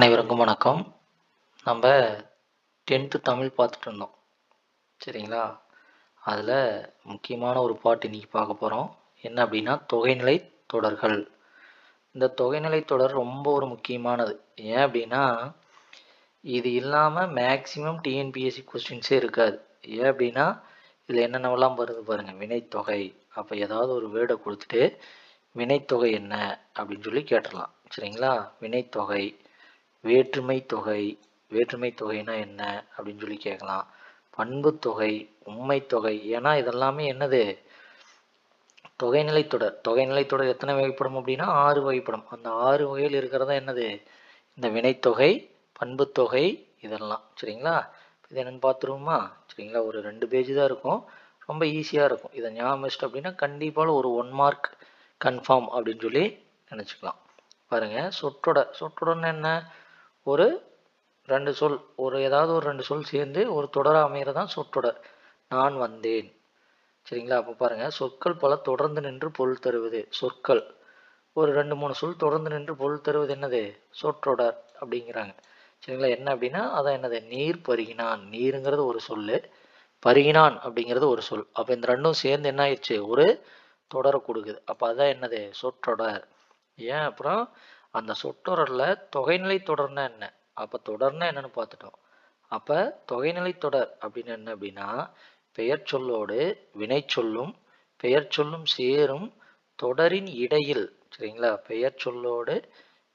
அனைவருக்கும் வணக்கம். நம்ம டென்த்து தமிழ் பார்த்துட்டு இருந்தோம். சரிங்களா? அதில் முக்கியமான ஒரு பாட்டு இன்றைக்கி பார்க்க போகிறோம் என்ன அப்படின்னா தொகைநிலை தொடர்கள். இந்த தொகைநிலை தொடர் ரொம்ப ஒரு முக்கியமானது. ஏன் அப்படின்னா இது இல்லாமல் மேக்சிமம் டிஎன்பிஎஸ்சி கொஸ்டின்ஸே இருக்காது. ஏன் அப்படின்னா இதில் என்னென்னவெல்லாம் வருது பாருங்கள் வினைத்தொகை. அப்போ ஏதாவது ஒரு வேர்டை கொடுத்துட்டு வினைத்தொகை என்ன அப்படின்னு சொல்லி கேட்டுடலாம். சரிங்களா? வினைத்தொகை. வேற்றுமை தொகை வேற்றுமை தொகைனா என்ன அப்படின்னு சொல்லி கேட்கலாம். பண்பு தொகை உண்மை தொகை ஏன்னா இதெல்லாமே என்னது? தொகைநிலை தொடர். தொகைநிலை தொடர் எத்தனை வகைப்படும் அப்படின்னா ஆறு வகைப்படும். அந்த ஆறு வகையில் இருக்கிறதா என்னது? இந்த வினைத்தொகை பண்புத்தொகை இதெல்லாம். சரிங்களா? இது என்னென்னு பார்த்துருவோமா? சரிங்களா? ஒரு ரெண்டு பேஜ் தான் இருக்கும். ரொம்ப ஈஸியாக இருக்கும். இதை ஞாபகம் வச்சுட்டு அப்படின்னா கண்டிப்பாக ஒரு ஒன் மார்க் கன்ஃபார்ம் அப்படின்னு சொல்லி நினச்சிக்கலாம். பாருங்கள் சொற்றொடர். சொற்றொடர்னு என்ன? ஒரு ரெண்டு சொல் ஒரு ஏதாவது ஒரு ரெண்டு சொல் சேர்ந்து ஒரு தொடராக அமைகிறதான் சொற்றொடர். நான் வந்தேன். சரிங்களா? அப்போ பாருங்கள் சொற்கள் பல தொடர்ந்து நின்று பொருள் தருவது. சொற்கள். ஒரு ரெண்டு மூணு சொல் தொடர்ந்து நின்று பொருள் தருவது என்னது? சொற்றொடர் அப்படிங்கிறாங்க. சரிங்களா? என்ன அப்படின்னா அதான் என்னது? நீர் பருகினான். நீருங்கிறது ஒரு சொல்லு. பருகினான் அப்படிங்கிறது ஒரு சொல். அப்போ இந்த ரெண்டும் சேர்ந்து என்ன ஆயிடுச்சு? ஒரு தொடரை கொடுக்குது. அப்போ அதான் என்னது? சொற்றொடர். ஏன் அப்புறம் அந்த சொற்றொடரில் தொகைநிலை தொடர்னா என்ன? அப்போ தொடர்னா என்னன்னு பார்த்துட்டோம். அப்போ தொகைநிலை தொடர் அப்படின்னு என்ன அப்படின்னா பெயர் சொல்லோடு வினை சொல்லும் பெயர் சொல்லும் சேரும் தொடரின் இடையில் சரிங்களா? பெயர் சொல்லோடு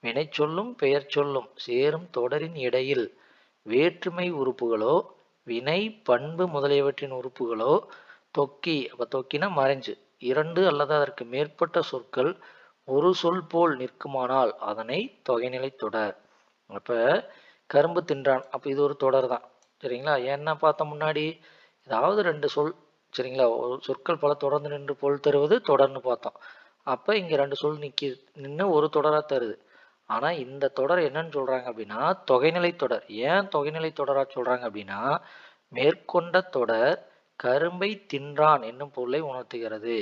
வினை சொல்லும் பெயர் சொல்லும் சேரும் தொடரின் இடையில் வேற்றுமை உறுப்புகளோ வினை பண்பு முதலியவற்றின் உறுப்புகளோ தொக்கி அப்போ தொக்கினா மறைஞ்சு. இரண்டு அல்லது அதற்கு மேற்பட்ட சொற்கள் ஒரு சொல் போல் நிற்குமானால் அதனை தொகைநிலை தொடர். அப்போ கரும்பு தின்றான். அப்போ இது ஒரு தொடர் தான். சரிங்களா? என்ன பார்த்த முன்னாடி ஏதாவது ரெண்டு சொல் சரிங்களா? ஒரு சொற்கள் பல தொடர்ந்து நின்று பொருள் தருவது தொடர்னு பார்த்தோம். அப்போ இங்கே ரெண்டு சொல் நிற்கி நின்று ஒரு தொடராக தருது. ஆனால் இந்த தொடர் என்னன்னு சொல்கிறாங்க அப்படின்னா தொகைநிலை தொடர். ஏன் தொகைநிலை தொடராக சொல்கிறாங்க அப்படின்னா மேற்கொண்ட தொடர் கரும்பை தின்றான் என்னும் பொருளை உணர்த்துகிறது.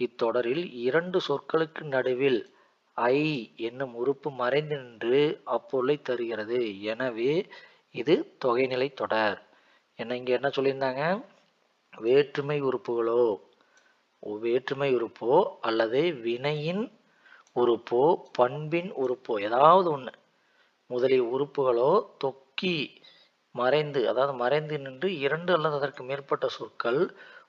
இத்தொடரில் இரண்டு சொற்களுக்கு நடுவில் ஐ என்னும் உறுப்பு மறைந்து நின்று அப்பொருளை தருகிறது. எனவே இது தொகைநிலை தொடர். என்ன இங்க என்ன சொல்லியிருந்தாங்க? வேற்றுமை உறுப்புகளோ வேற்றுமை உறுப்போ அல்லது வினையின் உறுப்போ பண்பின் உறுப்போ ஏதாவது ஒன்று முதலிய உறுப்புகளோ தொக்கி மறைந்து அதாவது மறைந்து நின்று இரண்டு அல்லது அதற்கு மேற்பட்ட சொற்கள்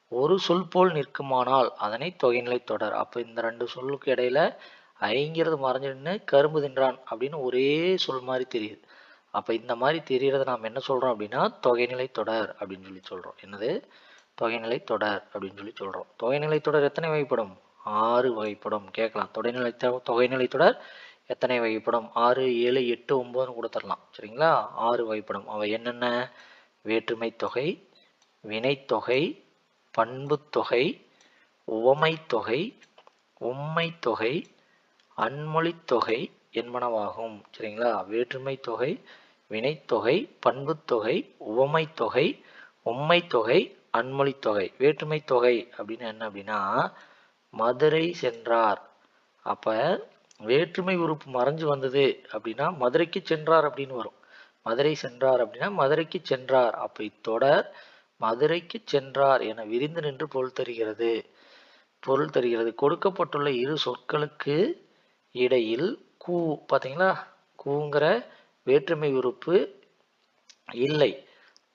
ஒரு சொல் போல் நிற்குமானால் அதனை தொகைநிலை தொடர். அப்போ இந்த ரெண்டு சொல்லுக்கு இடையில ஐங்கிறது மறைஞ்சு நின்று கரும்பு தின்றான் அப்படின்னு ஒரே சொல் மாதிரி தெரியுது. அப்போ இந்த மாதிரி தெரியறத நாம் என்ன சொல்கிறோம் அப்படின்னா தொகைநிலை தொடர் அப்படின்னு சொல்லி சொல்கிறோம் என்னது? தொகைநிலை தொடர் அப்படின்னு சொல்லி சொல்கிறோம் தொகைநிலை தொடர் எத்தனை வகைப்படும்? ஆறு வகைப்படும். கேட்கலாம். தொகைநிலை தொகைநிலை தொடர் எத்தனை வகைப்படும்? ஆறு ஏழு எட்டு ஒம்பதுன்னு கொடுத்துடலாம். சரிங்களா? ஆறு வகைப்படும். அவை என்னென்ன? வேற்றுமை தொகை வினைத்தொகை பண்புத்தொகை உவமைத்தொகை உம்மைத்தொகை அன்மொழித்தொகை என்பனவாகும். சரிங்களா? வேற்றுமை தொகை வினைத்தொகை பண்புத்தொகை உவமைத்தொகை உம்மைத்தொகை அன்மொழித்தொகை வேற்றுமை தொகை அப்படின்னு என்ன அப்படின்னா மதுரை சென்றார். அப்போ வேற்றுமை உறுப்பு மறைஞ்சு வந்தது அப்படின்னா மதுரைக்கு சென்றார் அப்படின்னு வரும். மதுரை சென்றார் அப்படின்னா மதுரைக்கு சென்றார். அப்போ இத்தொடர் மதுரைக்கு சென்றார் என விரிந்து நின்று பொருள் தருகிறது. பொருள் தருகிறது. கொடுக்கப்பட்டுள்ள இரு சொற்களுக்கு இடையில் கூ பார்த்தீங்களா? கூங்கிற வேற்றுமை உறுப்பு இல்லை.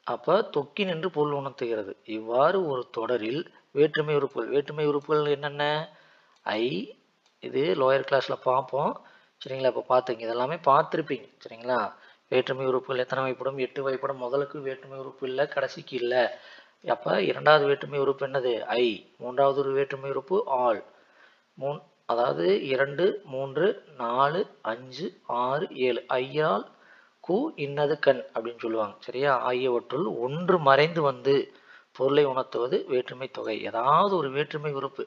அப்போ தொக்கி நின்று பொருள் உணர்த்துகிறது. இவ்வாறு ஒரு தொடரில் வேற்றுமை உறுப்புகள். வேற்றுமை உறுப்புகள் என்னென்ன? ஐ இது லோயர் கிளாஸில் பார்ப்போம். சரிங்களா? இப்போ பார்த்துங்க. இதெல்லாமே பார்த்துருப்பீங்க. சரிங்களா? வேற்றுமை உறுப்புகள் எத்தனை வகைப்படும் எட்டு வகைப்படும் முதலுக்கு வேற்றுமை உறுப்பு இல்லை கடைசிக்கு இல்லை. அப்போ இரண்டாவது வேற்றுமை உறுப்பு என்னது? ஐ. மூன்றாவது ஒரு வேற்றுமை உறுப்பு ஆள். மூன் அதாவது இரண்டு மூன்று நாலு அஞ்சு ஆறு ஏழு. ஐயால் கு இன்னது கண் அப்படின்னு சொல்லுவாங்க. சரியா? ஆகியவற்றுள் ஒன்று மறைந்து வந்து பொருளை உணர்த்துவது வேற்றுமை தொகை. ஏதாவது ஒரு வேற்றுமை உறுப்பு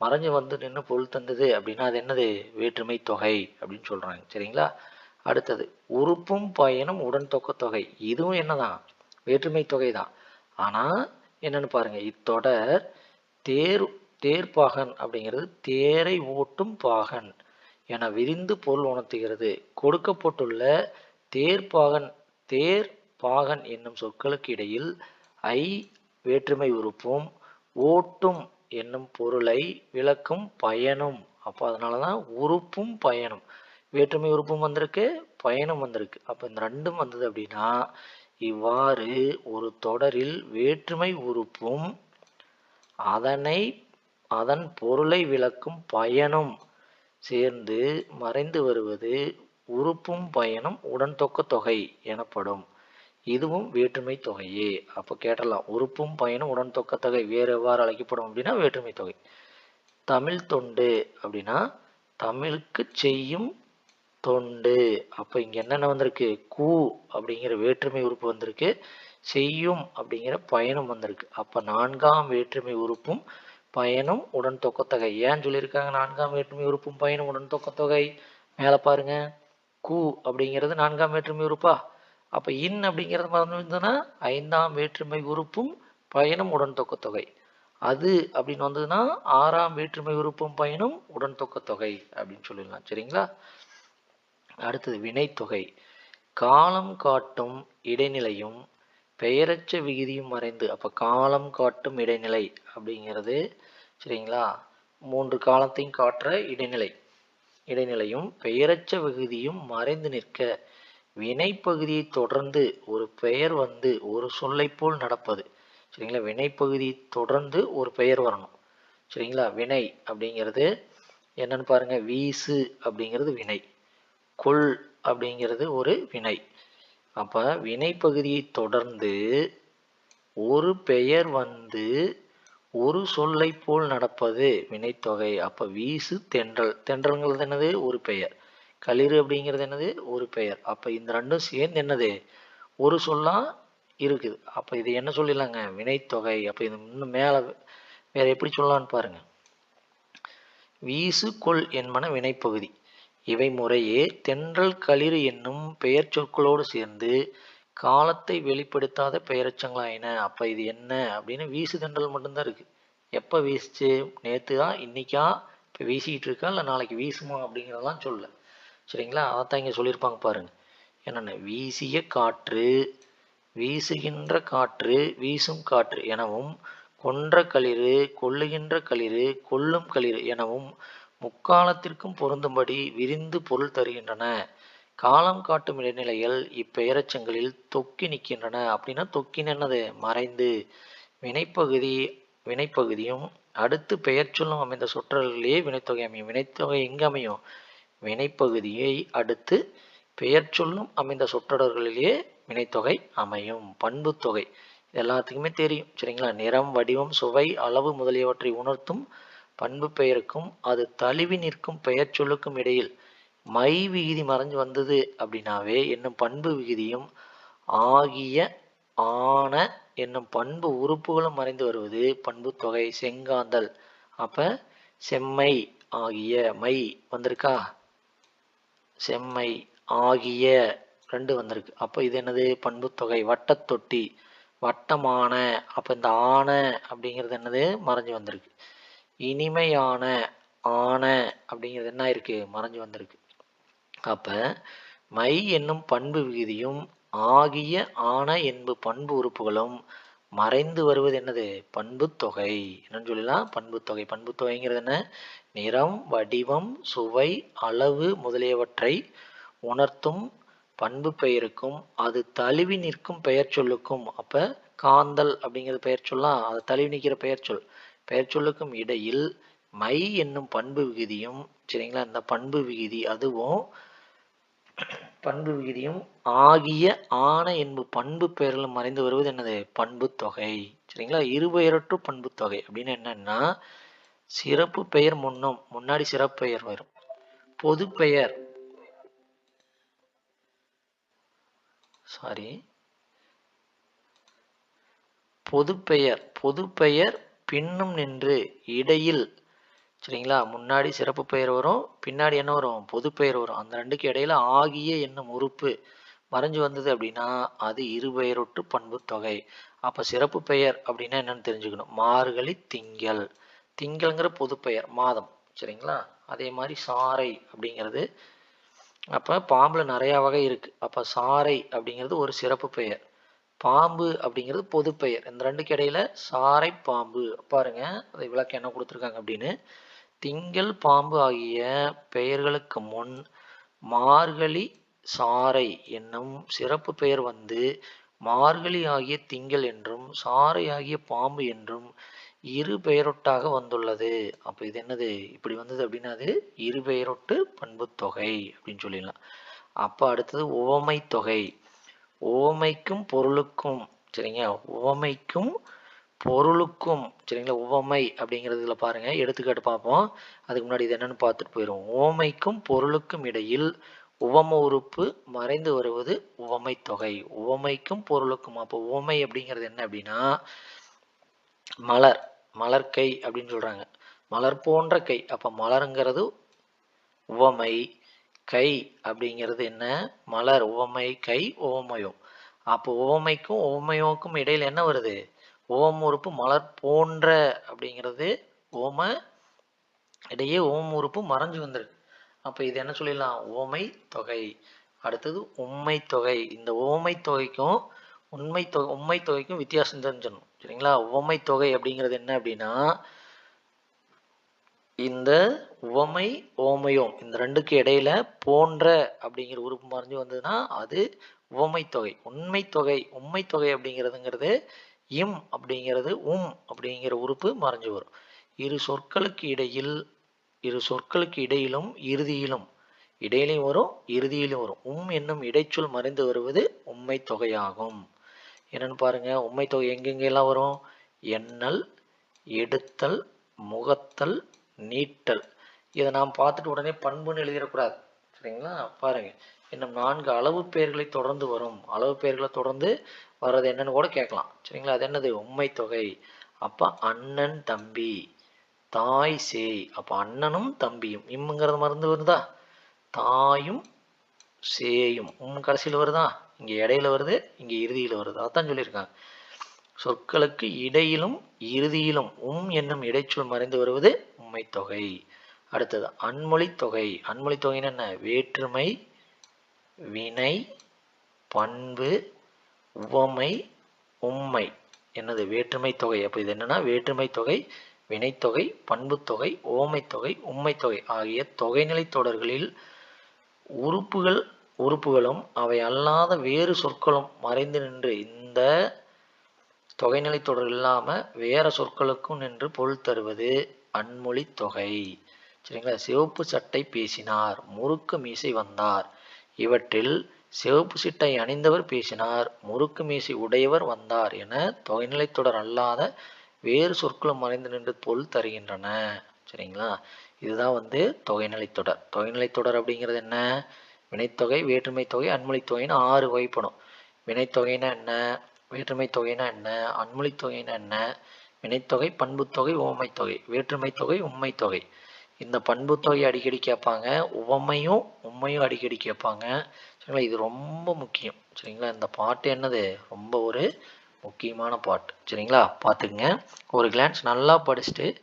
மறைஞ்சு வந்து நின்று பொருள் தந்தது அப்படின்னா அது என்னது? வேற்றுமை தொகை அப்படின்னு சொல்றாங்க. சரிங்களா? அடுத்தது உறுப்பும் பயனும் உடன் தொக்க தொகை. இதுவும் என்னதான்? வேற்றுமை தொகை தான். ஆனா என்னன்னு பாருங்க இத்தொடர் தேர் தேர்ப்பாகன் அப்படிங்கிறது தேரை ஓட்டும் பாகன் என விரிந்து பொருள் உணர்த்துகிறது. கொடுக்கப்பட்டுள்ள தேர்ப்பாகன் தேர் பாகன் என்னும் சொற்களுக்கு இடையில் ஐ வேற்றுமை உறுப்பும் ஓட்டும் என்னும் பொருளை விளக்கும் பயனும். அப்போ அதனால தான் உறுப்பும் பயனும். வேற்றுமை உறுப்பும் வந்திருக்கு பயனும் வந்திருக்கு. அப்போ இந்த ரெண்டும் வந்தது அப்படின்னா இவ்வாறு ஒரு தொடரில் வேற்றுமை உறுப்பும் அதனை அதன் பொருளை விளக்கும் பயனும் சேர்ந்து மறைந்து வருவது உறுப்பும் பயனும் உடன்தொக்க தொகை எனப்படும். இதுவும் வேற்றுமை தொகையே. அப்போ கேட்டலாம் உறுப்பும் பயனும் உடன்தொக்க தொகை வேறு எவ்வாறு அழைக்கப்படும் அப்படின்னா வேற்றுமை தொகை. தமிழ் தொண்டு அப்படின்னா தமிழுக்கு செய்யும் தொண்டு. அப்போ இங்கே என்னென்ன வந்திருக்கு? கூ அப்படிங்கிற வேற்றுமை உறுப்பு வந்திருக்கு. செய்யும் அப்படிங்கிற பயனும் வந்திருக்கு. அப்போ நான்காம் வேற்றுமை உறுப்பும் பயனும் உடன் தொக்கத்தொகை. ஏன் சொல்லியிருக்காங்க நான்காம் வேற்றுமை உறுப்பும் பயணம் உடன் தொக்கத்தொகை? மேலே பாருங்க. கூ அப்படிங்கிறது நான்காம் வேற்றுமை உறுப்பா? அப்போ இன் அப்படிங்கிறது மறந்துருந்ததுன்னா ஐந்தாம் வேற்றுமை உறுப்பும் பயனும் உடன் தொக்கத்தொகை. அது அப்படின்னு வந்ததுன்னா ஆறாம் வேற்றுமை உறுப்பும் பயனும் உடன் தொக்கத்தொகை அப்படின்னு சொல்லிடலாம். சரிங்களா? அடுத்தது வினைத்தொகை. காலம் காட்டும் இடைநிலையும் பெயரச்ச விகுதியும் மறைந்து அப்போ காலம் காட்டும் இடைநிலை அப்படிங்கிறது சரிங்களா? மூன்று காலத்தையும் காட்டுற இடைநிலை. இடைநிலையும் பெயரச்ச விகுதியும் மறைந்து நிற்க வினைப்பகுதியை தொடர்ந்து ஒரு பெயர் வந்து ஒரு சொல்லை போல் நடப்பது. சரிங்களா? வினைப்பகுதி தொடர்ந்து ஒரு பெயர் வரணும். சரிங்களா? வினை அப்படிங்கிறது என்னன்னு பாருங்க வீசு அப்படிங்கிறது வினை. கொள் அப்படிங்கிறது ஒரு வினை. அப்போ வினைப்பகுதியை தொடர்ந்து ஒரு பெயர் வந்து ஒரு சொல்லை போல் நடப்பது வினைத்தொகை. அப்போ வீசு தென்றல். தென்றல்ங்கிறது என்னது? ஒரு பெயர். களிறு அப்படிங்கிறது என்னது? ஒரு பெயர். அப்போ இந்த ரெண்டும் சேர்ந்து என்னது? ஒரு சொல்லாக இருக்குது. அப்போ இது என்ன சொல்லிடலாங்க? வினைத்தொகை. அப்போ இது இன்னும் மேலே வேற எப்படி சொல்லலாம்னு பாருங்க. வீசு கொள் என்பன வினைப்பகுதி. இவை முறையே தென்றல் களிறு என்னும் பெயர் சொற்களோடு சேர்ந்து காலத்தை வெளிப்படுத்தாத பெயரச்சங்களாயின. அப்போ இது என்ன? அப்படின்னு வீசு தென்றல் மட்டும்தான் இருக்கு. எப்போ வீசுச்சு? நேற்று தான் இன்னைக்கா? இப்போ வீசிக்கிட்டு இருக்கா இல்லை நாளைக்கு வீசுமா? அப்படிங்கிறதெல்லாம் சொல்ல. சரிங்களா? அதைத்தான் இங்கே சொல்லியிருப்பாங்க பாருங்க. என்னென்ன? வீசிய காற்று வீசுகின்ற காற்று வீசும் காற்று எனவும் கொன்ற களிறு கொள்ளுகின்ற களிறு கொல்லும் களிறு எனவும் முக்காலத்திற்கும் பொருந்தும்படி விரிந்து பொருள் தருகின்றன. காலம் காட்டும் இடைநிலைகள் இப்பெயரச்சங்களில் தொக்கி நிற்கின்றன அப்படின்னா தொக்கின்னு என்னது? மறைந்து. வினைப்பகுதி வினைப்பகுதியும் அடுத்து பெயர் சொல்லும் அமைந்த சொற்றொடர்களிலேயே வினைத்தொகை அமையும். வினைத்தொகை எங்கே அமையும்? வினைப்பகுதியை அடுத்து பெயர் சொல்லும் அமைந்த சொற்றொடர்களிலேயே வினைத்தொகை அமையும். பண்புத்தொகை தொகை. எல்லாத்துக்குமே தெரியும். சரிங்களா? நிறம் வடிவம் சுவை அளவு முதலியவற்றை உணர்த்தும் பண்பு பெயருக்கும் அது தழுவி நிற்கும் பெயர் சொல்லுக்கும் இடையில் மை விகுதி மறைஞ்சு வந்தது அப்படின்னாவே என்னும் பண்பு விகுதியும் ஆகிய ஆன என்னும் பண்பு உறுப்புகளும் மறைந்து வருவது பண்பு தொகை செங்காந்தல். அப்ப செம்மை ஆகிய மை வந்திருக்கா? செம்மை ஆகிய ரெண்டு வந்திருக்கு. அப்போ இது என்னது? பண்புத்தொகை வட்டத்தொட்டி வட்டமான. அப்போ இந்த ஆன அப்படிங்கிறது என்னது? மறைஞ்சு வந்திருக்கு. இனிமையான ஆன அப்படிங்கிறது என்ன இருக்கு? மறைஞ்சு வந்திருக்கு. அப்ப மை என்னும் பண்பு விகுதியும் ஆகிய ஆன என்பு பண்பு உறுப்புகளும் மறைந்து வருவது என்னது? பண்பு தொகை. என்னன்னு சொல்லலாம் பண்பு தொகை. பண்பு தொகைங்கிறது என்ன? நிறம் வடிவம் சுவை அளவு முதலியவற்றை உணர்த்தும் பண்பு பெயருக்கும் அது தழுவி நிற்கும் பெயர் சொல்லுக்கும் அப்ப காந்தல் அப்படிங்கிறது பெயர் சொல்லலாம் அது தழுவி நிற்கிற பெயர் சொல் பெயர்ச்சொல்லுக்கும் இடையில் மை என்னும் பண்பு விகுதியும் சரிங்களா? இந்த பண்பு விகுதி அதுவும் பண்பு விகுதியும் ஆகிய ஆன என்பு பண்பு பெயர்களும் மறைந்து வருவது என்னது? பண்பு தொகை சரிங்களா? இருபெயரற்று பண்பு தொகை அப்படின்னு என்னன்னா சிறப்பு பெயர் முன்னும் முன்னாடி சிறப்பு பெயர் வரும். பொது பெயர் சாரி பொதுப்பெயர் பொதுப்பெயர் பின்னும் நின்று இடையில் சரிங்களா? முன்னாடி சிறப்பு பெயர் வரும் பின்னாடி என்ன வரும்? பொது பெயர் வரும். அந்த ரெண்டுக்கு இடையில ஆகிய என்னும் உறுப்பு மறைஞ்சு வந்தது அப்படின்னா அது இருபெயரொட்டு பண்பு தொகை. அப்ப சிறப்பு பெயர் அப்படின்னா என்னன்னு தெரிஞ்சுக்கணும். மார்கழி திங்கள். திங்கள்ங்கிற பொது பெயர் மாதம் சரிங்களா? அதே மாதிரி சாறை அப்படிங்கிறது அப்போ பாம்பில் நிறையா வகை இருக்குது அப்போ சாரை அப்படிங்கிறது ஒரு சிறப்பு பெயர். பாம்பு அப்படிங்கிறது பொது பெயர். இந்த ரெண்டுக்கு இடையில சாரை பாம்பு. பாருங்க அதை விளக்கம் என்ன கொடுத்துருக்காங்க அப்படின்னு. திங்கள் பாம்பு ஆகிய பெயர்களுக்கு முன் மார்கழி சாரை என்னும் சிறப்பு பெயர் வந்து மார்கழி ஆகிய திங்கள் என்றும் சாரை ஆகிய பாம்பு என்றும் இரு பெயரொட்டாக வந்துள்ளது. அப்போ இது என்னது? இப்படி வந்தது அப்படின்னா அது இரு பெயரொட்டு பண்பு தொகை அப்படின்னு சொல்லிடலாம். அப்போ அடுத்தது உவமை தொகை. உவமைக்கும் பொருளுக்கும் சரிங்க? உவமைக்கும் பொருளுக்கும் சரிங்களா? உவமை அப்படிங்கிறதுல பாருங்க எடுத்துக்காட்டு பார்ப்போம். அதுக்கு முன்னாடி இது என்னன்னு பார்த்துட்டு போயிடும் உவமைக்கும் பொருளுக்கும் இடையில் உவம உறுப்பு மறைந்து வருவது உவமை தொகை. உவமைக்கும் பொருளுக்கும் அப்போ உவமை அப்படிங்கிறது என்ன அப்படின்னா மலர் மலர்கை அப்படின்னு சொல்றாங்க. மலர் போன்ற கை. அப்போ மலருங்கிறது உவமை கை அப்படிங்கிறது என்ன? மலர் உவமை கை உவமயம் அப்போ உவமைக்கும் உவமயோக்கும் இடையில என்ன வருது? ஓம் உறுப்பு மலர் போன்ற அப்படிங்கிறது ஓம இடையே ஓம் உறுப்பு மறைஞ்சு வந்துருக்கு. அப்போ இது என்ன சொல்லிடலாம்? ஓமை தொகை. அடுத்தது உண்மை தொகை. இந்த ஓமை தொகைக்கும் உண்மை தொகை உண்மை தொகைக்கும் வித்தியாசம் தெரிஞ்சிடணும். சரிங்களா? உவமை தொகை அப்படிங்கிறது என்ன அப்படின்னா இந்த உவமை ஓமயம் இந்த ரெண்டுக்கு இடையில போன்ற அப்படிங்கிற உறுப்பு மறைஞ்சு வந்ததுன்னா அது உவமை தொகை. உண்மை தொகை உண்மை தொகை அப்படிங்கிறதுங்கிறது இம் அப்படிங்கிறது உம் அப்படிங்கிற உறுப்பு மறைஞ்சு வரும். இரு சொற்களுக்கு இடையில் இரு சொற்களுக்கு இடையிலும் இறுதியிலும் இடையிலையும் வரும் இறுதியிலும் வரும். உம் என்னும் இடைச்சொல் மறைந்து வருவது உண்மை தொகையாகும். என்னன்னு பாருங்க உண்மை தொகை எங்கெங்கெல்லாம் வரும்? எண்ணல் எடுத்தல் முகத்தல் நீட்டல். இதை நாம் பார்த்துட்டு உடனே பண்புன்னு எழுதிடக்கூடாது. சரிங்களா? பாருங்க. இன்னும் நான்கு அளவு பெயர்களை தொடர்ந்து வரும். அளவு பெயர்களை தொடர்ந்து வர்றது என்னன்னு கூட கேட்கலாம். சரிங்களா? அது என்னது? உண்மை தொகை. அப்ப அண்ணன் தம்பி தாய் சேய். அப்ப அண்ணனும் தம்பியும். இம்முங்கிறது மருந்து வருதா? தாயும் சேயும். உம் கடைசியில் வருதா? இங்க இடையில வருது இங்க இறுதியில வருது. அதான் சொல்லியிருக்காங்க. சொற்களுக்கு இடையிலும் இறுதியிலும் உம் என்னும் இடைச்சொல் மறைந்து வருவது உண்மை தொகை. அடுத்தது அன்மொழி தொகை. அன்மொழி தொகைன்னு என்ன? வேற்றுமை வினை பண்பு உவமை உம்மை. என்னது? வேற்றுமை தொகை. அப்போ இது என்னன்னா? வேற்றுமை தொகை வினைத்தொகை பண்புத்தொகை ஓமைத்தொகை உம்மைத்தொகை ஆகிய தொகைநிலை தொடர்களில் உறுப்புகள் உறுப்புகளும் அவை அல்லாத வேறு சொற்களும் மறைந்து நின்று இந்த தொகைநிலை தொடர் இல்லாமல் வேற சொற்களுக்கும் நின்று பொருள் தருவது அன்மொழி தொகை. சரிங்களா? சிவப்பு சட்டை பேசினார் முறுக்கு மீசை வந்தார். இவற்றில் சிவப்பு சிட்டை அணிந்தவர் பேசினார் முறுக்கு மீசை உடையவர் வந்தார் என தொகைநிலை தொடர் அல்லாத வேறு சொற்களும் மறைந்து நின்று பொருள் தருகின்றன. சரிங்களா? இதுதான் வந்து தொகைநிலை தொடர். தொகைநிலை தொடர் அப்படிங்கிறது என்ன? வினைத்தொகை வேற்றுமை தொகை அன்மொழி தொகைன்னு ஆறு வகைப்படும். வினைத்தொகைன்னா என்ன? வேற்றுமை தொகைனா என்ன? அன்மொழி தொகைனா என்ன? வினைத்தொகை பண்புத்தொகை உவமைத்தொகை வேற்றுமை தொகை. உண்மை தொகை இந்த பண்புத்தொகை அடிக்கடி கேட்பாங்க. உவமையும் உண்மையும் அடிக்கடி கேட்பாங்க. சரிங்களா? இது ரொம்ப முக்கியம். சரிங்களா? இந்த பாட்டு என்னது? ரொம்ப ஒரு முக்கியமான பாட்டு. சரிங்களா? பார்த்துக்குங்க. ஒரு கிளான்ஸ் நல்லா படிச்சுட்டு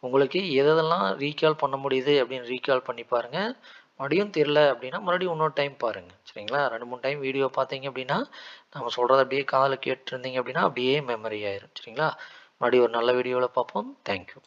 உங்களுக்கு எதெல்லாம் ரீகால் பண்ண முடியுது அப்படின்னு ரீகால் பண்ணி பாருங்கள் மறுபடியும் தெரில அப்படின்னா மறுபடியும் இன்னொரு டைம் பாருங்கள் சரிங்களா? ரெண்டு மூணு டைம் வீடியோ பார்த்தீங்க அப்படின்னா நம்ம சொல்கிறத அப்படியே காதில் கேட்டுருந்தீங்க அப்படின்னா அப்படியே மெமரி ஆயிரும். சரிங்களா? மறுபடியும் ஒரு நல்ல வீடியோவில் பார்ப்போம். தேங்க்யூ